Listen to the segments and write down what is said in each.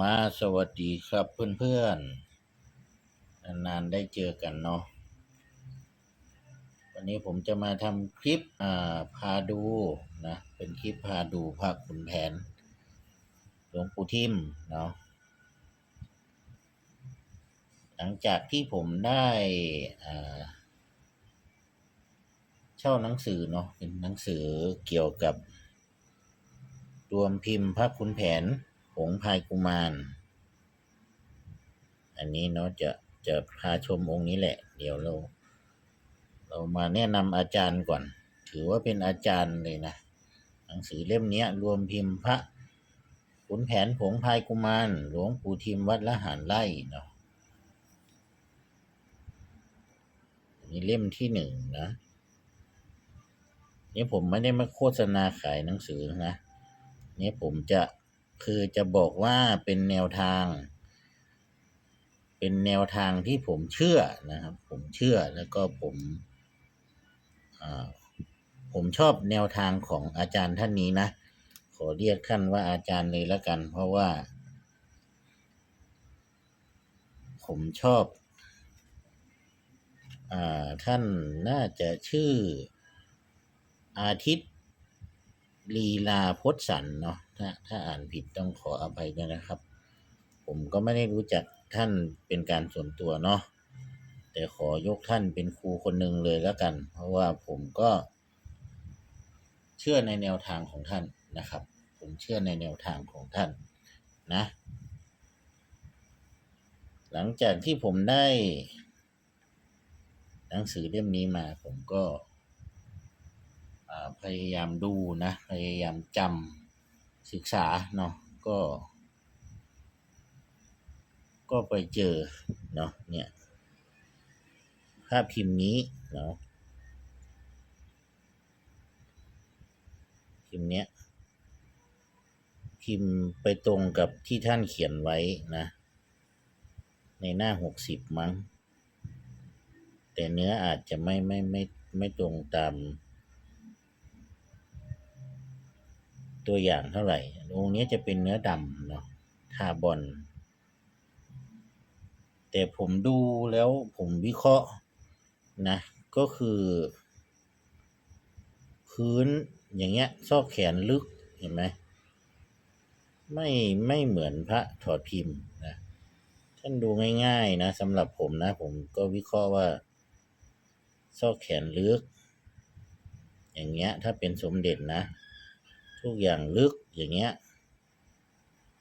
มาสวัสดีครับเพื่อนๆ นานๆได้เจอกันเนาะ วันนี้ผมจะมาทำคลิปอ่าพาดูนะ เป็นคลิปพาดูพระขุนแผน หลวงปู่ทิมเนาะ หลังจากที่ผมได้อ่าเช่าหนังสือเนาะ เป็นหนังสือเกี่ยวกับรวมพิมพ์พระขุนแผน งพายกุมาร อันนี้เนาะจะจะพาชมองค์นี้แหละ เดี๋ยวเรา เรามาแนะนำอาจารย์ก่อน ถือว่าเป็นอาจารย์เลยนะ หนังสือเล่มเนี้ยรวมพิมพ์พระขุนแผนผงพายกุมาร หลวงปู่ทิมวัดละหารไร่เนาะนี่เล่มที่หนึ่งนะ นี่ผมไม่ได้มาโฆษณาขายหนังสือนะ นี่ผมจะ คือจะบอกว่าเป็นแนวทาง เป็นแนวทางที่ผมเชื่อนะครับ ผมเชื่อแล้วก็ผมผมชอบแนวทางของอาจารย์ท่านนี้นะ ขอเรียกท่านว่าอาจารย์เลยล้วกัน เพราะว่า ผมชอบอท่านน่าจะชื่ออาทิตย์ ลีลาพจสันเนาะถ้าถ้าอ่านผิดต้องขออภัยด้วยนะครับ ผมก็ไม่ได้รู้จักท่านเป็นการส่วนตัวเนาะแต่ขอยกท่านเป็นครูคนหนึ่งเลยแล้วกัน เพราะว่าผมก็ เชื่อในแนวทางของท่านนะครับ ผมเชื่อในแนวทางของท่านนะ หลังจากที่ผมได้ หนังสือเล่มนี้มาผมก็ พยายามดูนะ พยายามจำศึกษาเนาะก็ ก็ไปเจอเนาะเนี่ยภาพพิมพ์นี้เนาะพิมพ์เนี้ยพิมพ์ไปตรงกับที่ท่านเขียนไว้นะ ในหน้าหกสิบมั้ง แต่เนื้ออาจจะไม่ไม่ไม่ไม่ตรงตาม ตัวอย่างเท่าไหร่ องค์นี้จะเป็นเนื้อดำเนาะทาบอลแต่ผมดูแล้วผมวิเคราะห์นะ ก็คือ พื้นอย่างเงี้ย ซอกแขนลึกเห็นไหมไม่ไม่เหมือนพระถอดพิมพ์นะท่านดูง่ายๆนะสำหรับผมนะ ผมก็วิเคราะห์ว่า ซอกแขนลึก อย่างเงี้ย ถ้าเป็นสมเด็จนะ ทุกอย่างลึกอย่างเงี้ย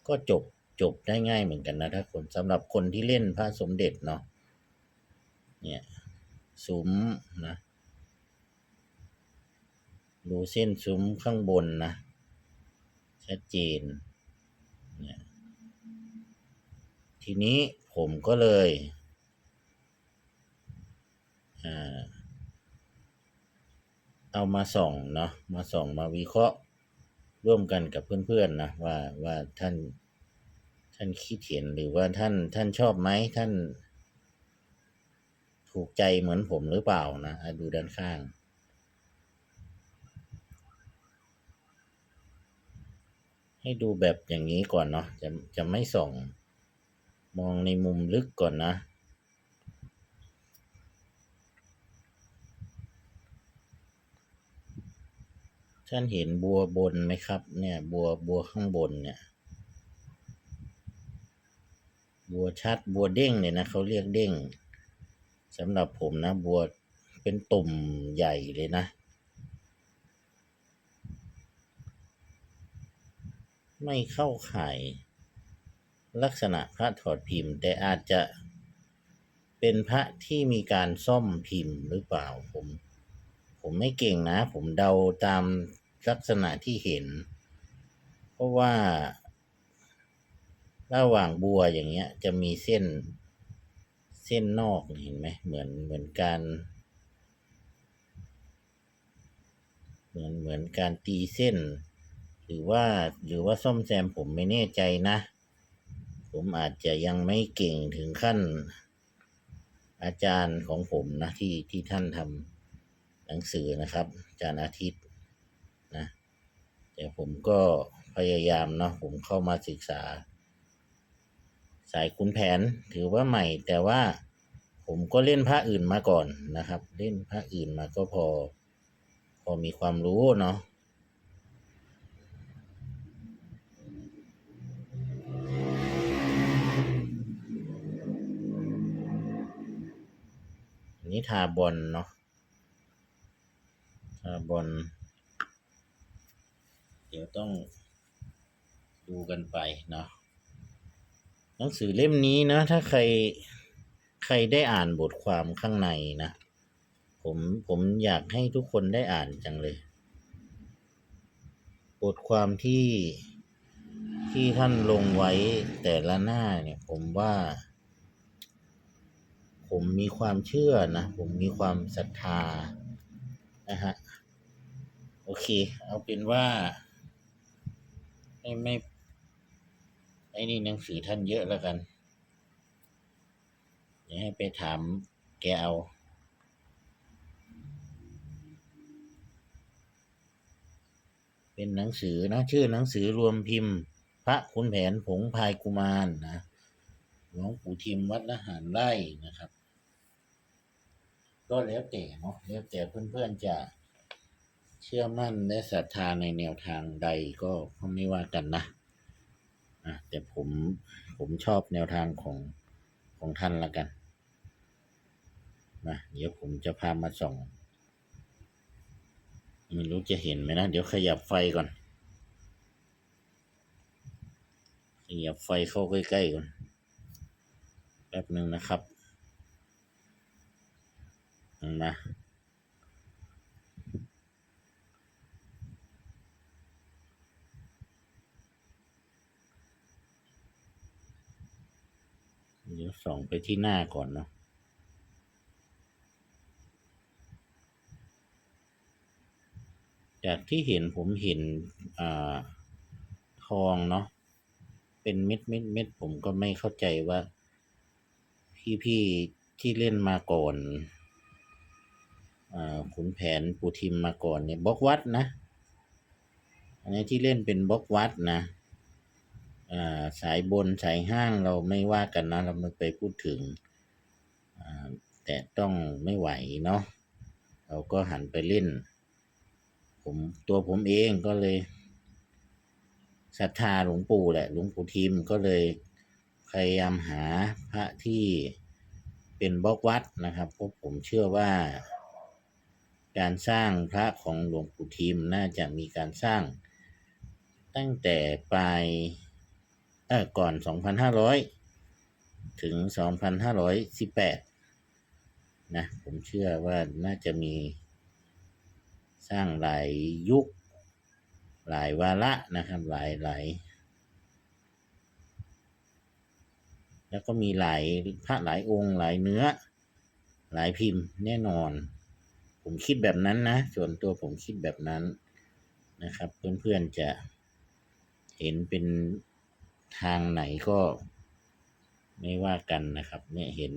ก็จบจบได้ง่ายเหมือนกันนะ ถ้าคนสำหรับคนที่เล่นพระสมเด็จเนาะเนี่ยซุ้มนะดูเส้นซุ้มข้างบนนะ ชัดเจนเนี่ยทีนี้ผมก็เลยอเอามาส่องเนาะมาส่องมาวิเคราะห์ ร่วมกันกับเพื่อนๆนะว่าว่าท่าน ท่านคิดเห็นหรือว่าท่านท่านชอบไหมท่าน ถูกใจเหมือนผมหรือเปล่านะดูด้านข้างให้ดูแบบอย่างนี้ก่อนเนาะจะจะไม่ส่อง มองในมุมลึกก่อนนะ ท่านเห็นบัวบนไหมครับ เนี่ย บัวบัวข้างบนเนี่ย บัวชัดบัวเด้งเนี่ยนะเขาเรียกเด้งสำหรับผมนะ บัวเป็นตุ่มใหญ่เลยนะ ไม่เข้าข่าย ลักษณะพระถอดพิมพ์ แต่อาจจะเป็นพระที่มีการซ่อมพิมพ์หรือเปล่าผม ผมไม่เก่งนะ ผมเดาตาม ลักษณะที่เห็น เพราะว่า ระหว่างบัวอย่างเงี้ย จะมีเส้นเส้นนอกเห็นไหมเหมือนเหมือนการ เหมือนเหมือนการตีเส้น หรือว่าหรือว่าซ่อมแซมผมไม่แน่ใจนะ ผมอาจจะยังไม่เก่งถึงขั้นอาจารย์ของผมนะที่ที่ท่านทำหนังสือนะครับ อาจารย์อาทิตย์ ผมก็พยายามเนาะผมเข้ามาศึกษา สายขุนแผนถือว่าใหม่ แต่ว่าผมก็เล่นภาคอื่นมาก่อนนะครับ เล่นภาคอื่นมาก็พอ พอมีความรู้เนาะนนี้ทาบอลเนาะทาบอล เดี๋ยวต้องดูกันไปเนาะหนังสือเล่มนี้นะ ถ้าใครใครได้อ่านบทความข้างในนะ ผมผมอยากให้ทุกคนได้อ่านจังเลย บทความที่ที่ท่านลงไว้แต่ละหน้าเนี่ย ผมว่า ผมมีความเชื่อนะ ผมมีความศรัทธานะฮะ โอเค เอาเป็นว่า ไม่ไม่ไอ้นี่หนังสือท่านเยอะแล้วกันเดี๋ยวให้ไปถามแกเอาเป็นหนังสือนะชื่อหนังสือรวมพิมพ์ พระขุนแผนผงพายกุมารนะหลวงปู่ทิมวัดละหารไร่นะครับ ก็แล้วแต่เนาะแล้วแต่เพื่อนๆจะ เชื่อมั่นและศรัทธาในแนวทางใดก็ก็ไม่ว่ากันนะอะแต่ผมผมชอบแนวทางของของท่านละกันนะเดี๋ยวผมจะพามาส่องไม่รู้จะเห็นไหมนะ เดี๋ยวขยับไฟก่อน ขยับไฟเข้าใกล้ๆก่อน แป๊บหนึ่งนะครับนะเดี๋ยว ส่องไปที่หน้าก่อนเนาะจากที่เห็นผมเห็นอทองเนาะเป็นเม็ดเม็ดเม็ดผมก็ไม่เข้าใจว่า พี่พี่ที่เล่นมาก่อนอขุนแผนปูทิมมาก่อนเนี่ยบล็อกวัดนะ อันนี้ที่เล่นเป็นบล็อกวัดนะ สายบนสายห้างเราไม่ว่ากันนะ เราไม่ไปพูดถึง แต่ต้องไม่ไหวเนาะเราก็หันไปเล่น ผมตัวผมเองก็เลยศรัทธาหลวงปู่แหละหลวงปู่ทิมก็เลยพยายามหาพระที่เป็นบล็อกวัดนะครับเพราะผมเชื่อว่า การสร้างพระของหลวงปู่ทิมน่าจะมีการสร้างตั้งแต่ปลาย เออก่อน 2,500 ถึง 2,518 นะ ผมเชื่อว่าน่าจะมีสร้างหลายยุค หลายวาระนะครับ หลายหลายแล้วก็มีหลายพระหลายองค์หลายเนื้อ หลายพิมพ์แน่นอน ผมคิดแบบนั้นนะ ส่วนตัวผมคิดแบบนั้นนะครับ เพื่อนๆจะเห็นเป็น ทางไหนก็ไม่ว่ากันนะครับ เนี่ยเห็น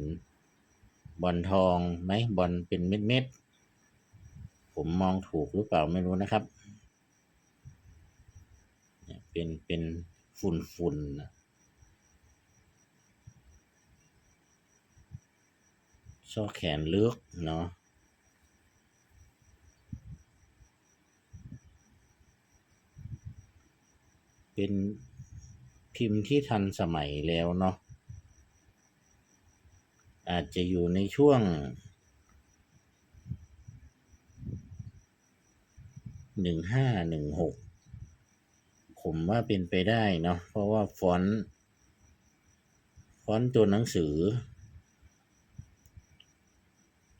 บอลทองไหมบอลเป็นเม็ดๆผมมองถูกหรือเปล่าไม่รู้นะครับ เนี่ยเป็นเป็นฝุ่นฝุ่นนะซอกแขนลึกเนาะเป็น พิมพ์ที่ทันสมัยแล้วเนาะอาจจะอยู่ในช่วงหนึ่งห้าหนึ่งหกผมว่าเป็นไปได้เนาะเพราะว่าฟอนต์ฟอนต์ตัวหนังสือ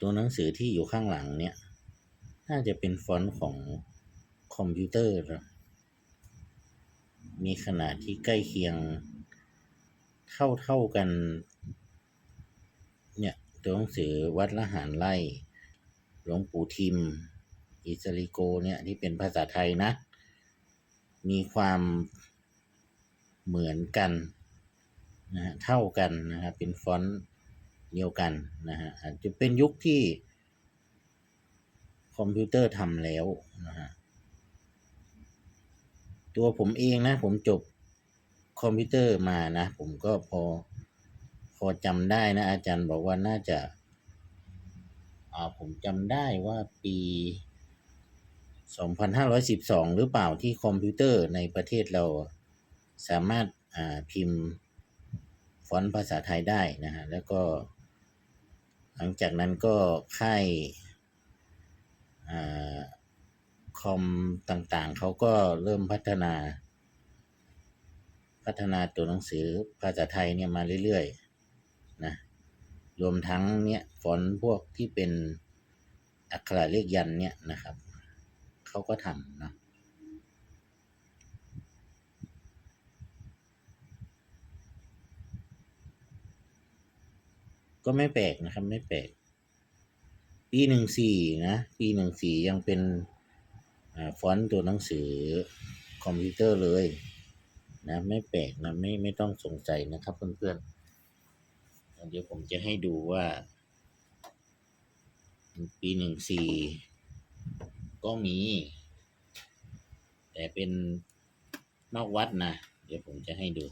ตัวหนังสือที่อยู่ข้างหลังเนี่ย น่าจะเป็นฟอนต์ของคอมพิวเตอร์นะ มีขนาดที่ใกล้เคียงเท่าเท่ากัน เนี่ยตัวหนังสือวัดละหารไล่หลวงปู่ทิม อิสริโกเนี่ยที่เป็นภาษาไทยนะ มีความเหมือนกันนะฮะเท่ากันนะฮะเป็นฟอนต์เดียวกันนะฮะอาจจะเป็นยุคที่คอมพิวเตอร์ทำแล้วนะฮะ ตัวผมเองนะ ผมจบคอมพิวเตอร์มานะ ผมก็พอ พอจำได้นะ อาจารย์บอกว่าน่าจะอ่าผมจำได้ว่าปี 2512 หรือเปล่าที่คอมพิวเตอร์ในประเทศเราสามารถอ่าพิมพ์ฟอนต์ภาษาไทยได้นะฮะ แล้วก็ หลังจากนั้นก็ค่ายอ่า คอมต่างๆ เขาก็เริ่มพัฒนา พัฒนาตัวหนังสือภาษาไทยเนี่ยมาเรื่อยๆนะรวมทั้งเนี่ยฟอนต์พวกที่เป็นอักขระเลขยันเนี่ยนะครับ เขาก็ทำนะก็ไม่แปลกนะครับ ไม่แปลก ปีหนึ่งสี่นะ ปีหนึ่งสี่ยังเป็น ฟอนต์ตัวหนังสือคอมพิวเตอร์เลยนะไม่แปลกนะไม่ไม่ต้องสงสัยนะครับเพื่อนๆเดี๋ยวผมจะให้ดูว่า ปีหนึ่งสี่ก็มี แต่เป็นนอกวัดนะ เดี๋ยวผมจะให้ดู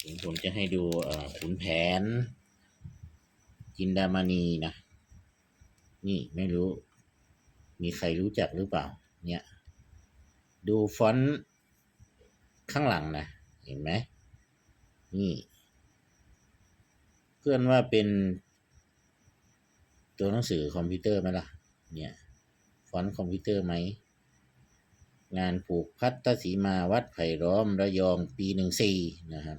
เดี๋ยว ผมจะให้ดูขุนแผน จินดามณีนะ นี่ไม่รู้ มีใครรู้จักหรือเปล่า เนี่ย ดูฟอนต์ข้างหลังนะ เห็นไหม นี่ เพื่อนว่าเป็น ตัวหนังสือคอมพิวเตอร์ไหมล่ะ เนี่ย ฟอนต์คอมพิวเตอร์ไหมงานผูกพัตสีมาวัดไผ่ล้อมระยองปีหนึ่งสี่นะครับ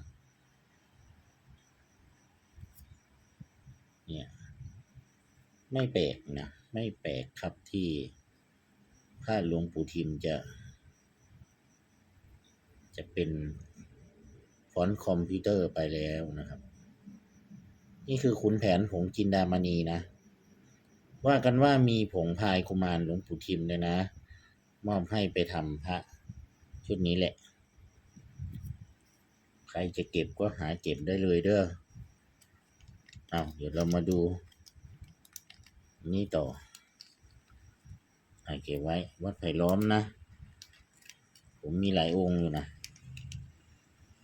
เนี่ยไม่แปลกนะไม่แปลกครับที่พระหลวงปู่ทิมจะ จะเป็นฟอนต์คอมพิวเตอร์ไปแล้วนะครับ นี่คือขุนแผนผงจินดามณีนะ ว่ากันว่ามีผงพายกุมารหลวงปู่ทิมเลยนะ มอบให้ไปทำพระชุดนี้แหละ ใครจะเก็บก็หาเก็บได้เลยเด้อ เอาเดี๋ยวเรามาดู นี่ต่อให้เก็บไว้ วัดไผ่ล้อมนะ ผมมีหลายองค์อยู่นะ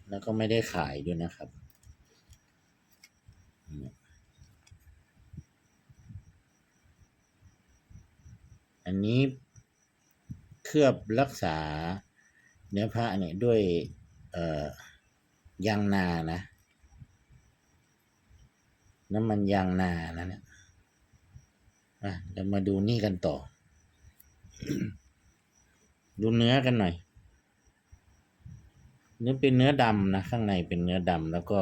แล้วก็ไม่ได้ขายด้วยนะครับ อันนี้เคลือบรักษาเนื้อพระเนี่ยด้วยยางนานะ น้ำมันยางนานะเนี่ยอะเรามาดูนี่กันต่อ ดูเนื้อกันหน่อยเนื้อเป็นเนื้อดำนะ ข้างในเป็นเนื้อดำแล้วก็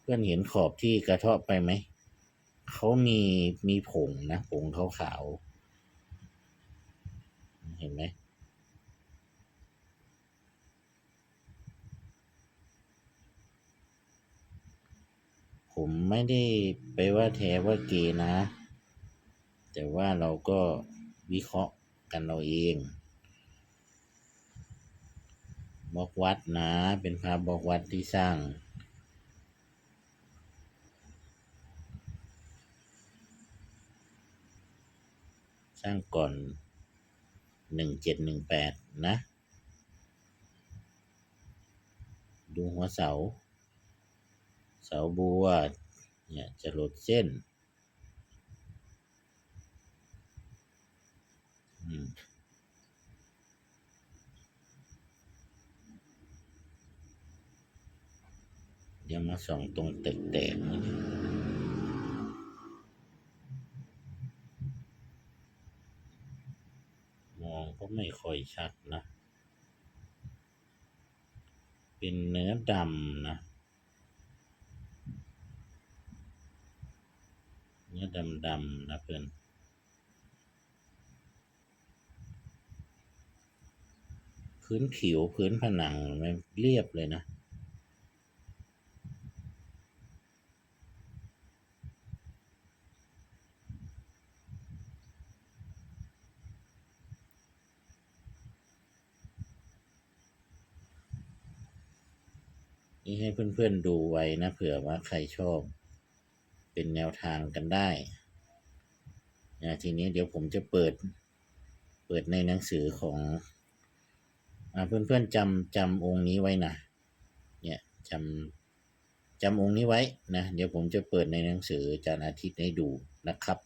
เพื่อนเห็นขอบที่กระเทาะไปไหม เขามีมีผงนะ ผงขาวขาวๆเห็นไหม ผมไม่ได้ไปว่าแท้ว่าเกนะ แต่ว่าเราก็วิเคราะห์กันเราเองบอกวัดนะ เป็นพระบอกวัดที่สร้าง สร้างก่อนหนึ่งเจ็ดหนึ่งแปดนะ ดูหัวเสา เสาบัวเนี่ยจะหลดเส้นอืมเดี๋ยวมาส่องตรงแตกๆนี่มองก็ไม่ค่อยชัดนะ เป็นเนื้อดำนะ เนื้อดำดำๆนะเพื่อนพื้นผิวพื้นผนังมันเรียบเลยนะ นี่ให้เพื่อนๆดูไว้นะเผื่อว่าใครชอบ เป็นแนวทางกันได้นะทีนี้เดี๋ยวผมจะเปิด เปิดในหนังสือของอ่าเพื่อนๆจำจำองค์นี้ไว้นะ เนี่ยจำจำองค์นี้ไว้นะ เดี๋ยวผมจะเปิดในหนังสืออาจารย์อาทิตย์ให้ดูนะครับ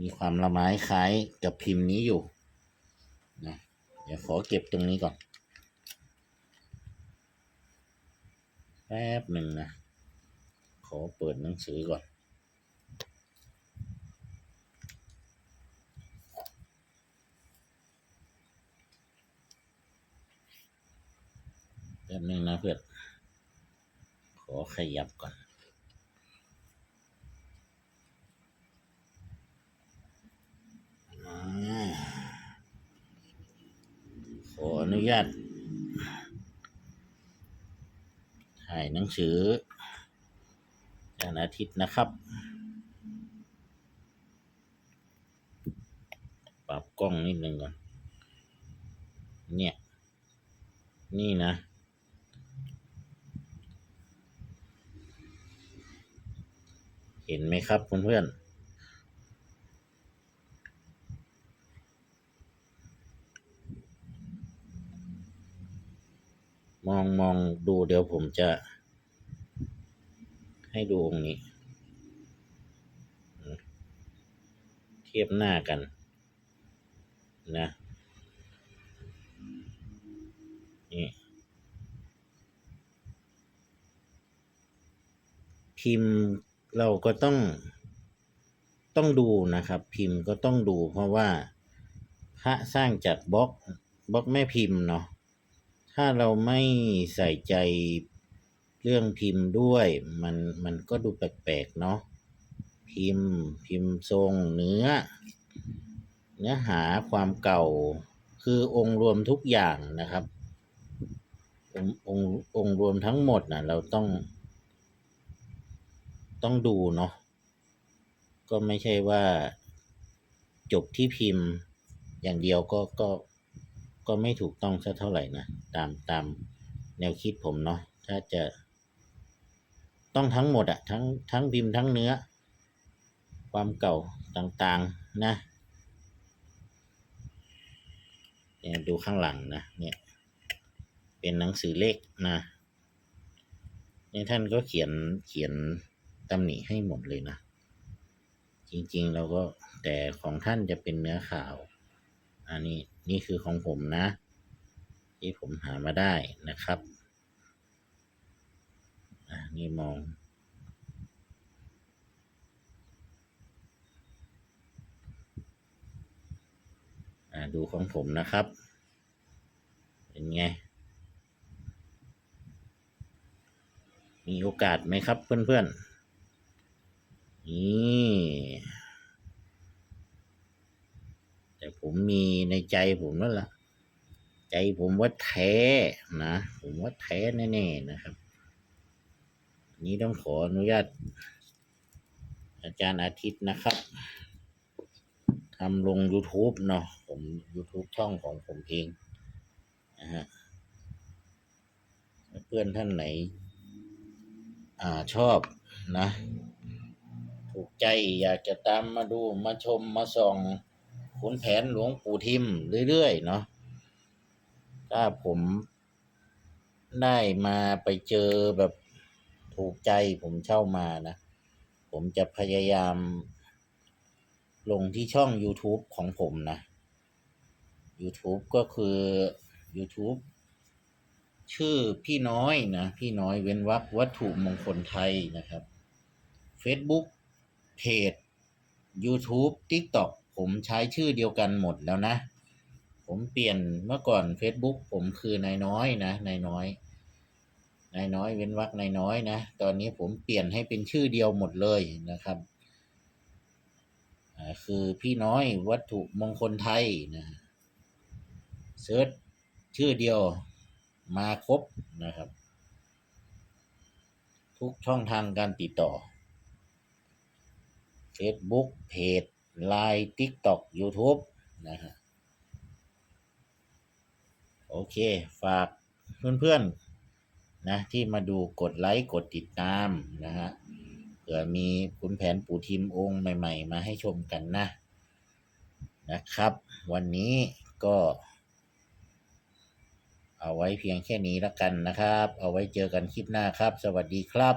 มีความละไม้คล้ายกับพิมพ์นี้อยู่นะเดี๋ยวขอเก็บตรงนี้ก่อน แป๊บหนึ่งนะ อเปิดหนังสือก่อนแป๊บหนึ่งนะเพื่อนขอขยับก่อนอขออนุญาตถ่ายหนังสือ จารย์อาทิตย์นะครับ ปรับกล้องนิดนึงก่อน เนี่ย นี่นะ เห็นไหมครับเพื่อนๆมองมองดูเดี๋ยวผมจะ ให้ดูองค์นี้ เทียบหน้ากัน นะนี่พิมพ์เราก็ต้องต้องดูนะครับ พิมพ์ก็ต้องดูเพราะว่าพระสร้างจากบล็อกบล็อกแม่พิมพ์เนาะถ้าเราไม่ใส่ใจ เรื่องพิมพ์ด้วยมันมันก็ดูแปลกๆเนาะพิมพ์ พิมพ์ทรงเนื้อ เนื้อหาความเก่าคือองค์รวมทุกอย่างนะครับองค์องค์องรวมทั้งหมดนะเราต้อง ต้องดูเนาะก็ไม่ใช่ว่าจบที่พิมพ์อย่างเดียวก็ก็ก็ไม่ถูกต้องสักเท่าไหร่นะ ตามตามแนวคิดผมเนาะถ้าจะ ต้องทั้งหมดอะทั้งทั้งพิมพ์ทั้งเนื้อ ความเก่าต่างๆนะเนี่ยดูข้างหลังนะเนี่ยเป็นหนังสือเลขนะเนี่ยท่านก็เขียนเขียนตำหนิให้หมดเลยนะ จริงๆเราก็แต่ของท่านจะเป็นเนื้อขาว อันนี้นี่คือของผมนะ ที่ผมหามาได้นะครับ นี่มอง อ่าดูของผมนะครับ เป็นไง มีโอกาสไหมครับเพื่อนๆ นี่แต่ผมมีในใจผมนั่นแหละใจผมว่าแท้นะ ผมว่าแท้แน่ๆนะครับ นี้ต้องขออนุญาต อาจารย์อาทิตย์นะครับทำลง YouTube เนาะผม YouTube ช่องของผมเองนะฮะเพื่อนท่านไหน อ่าชอบนะ ถูกใจอยากจะตามมาดูมาชมมาส่องขุนแผนหลวงปู่ทิมเรื่อยๆเนาะถ้าผมได้มาไปเจอแบบ ถูกใจผมเช่ามานะ ผมจะพยายาม ลงที่ช่อง YouTube ของผมนะ YouTube ก็คือ YouTube ชื่อพี่น้อยนะ พี่น้อยเว้นวรรควัตถุมงคลไทยนะครับ Facebook เพจ YouTube TikTok ผมใช้ชื่อเดียวกันหมดแล้วนะ ผมเปลี่ยนเมื่อก่อน Facebook ผมคือนายน้อยนะนายน้อย นายน้อยเว้นวรรคนายน้อยนะ ตอนนี้ผมเปลี่ยนให้เป็นชื่อเดียวหมดเลยนะครับคือพี่น้อยวัตถุมงคลไทยนะเซิร์ชชื่อเดียวมาครบนะครับ ทุกช่องทางการติดต่อ Facebook เพจ Line TikTok YouTube นะฮะโอเค ฝากเพื่อนๆ นะที่มาดูกดไลค์กดติดตามนะฮะเผื่อมีคุณแผนปู่ทิมองค์ใหม่ ๆ มาให้ชมกันนะนะครับ วันนี้ก็ เอาไว้เพียงแค่นี้แล้วกันนะครับ เอาไว้เจอกันคลิปหน้าครับ สวัสดีครับ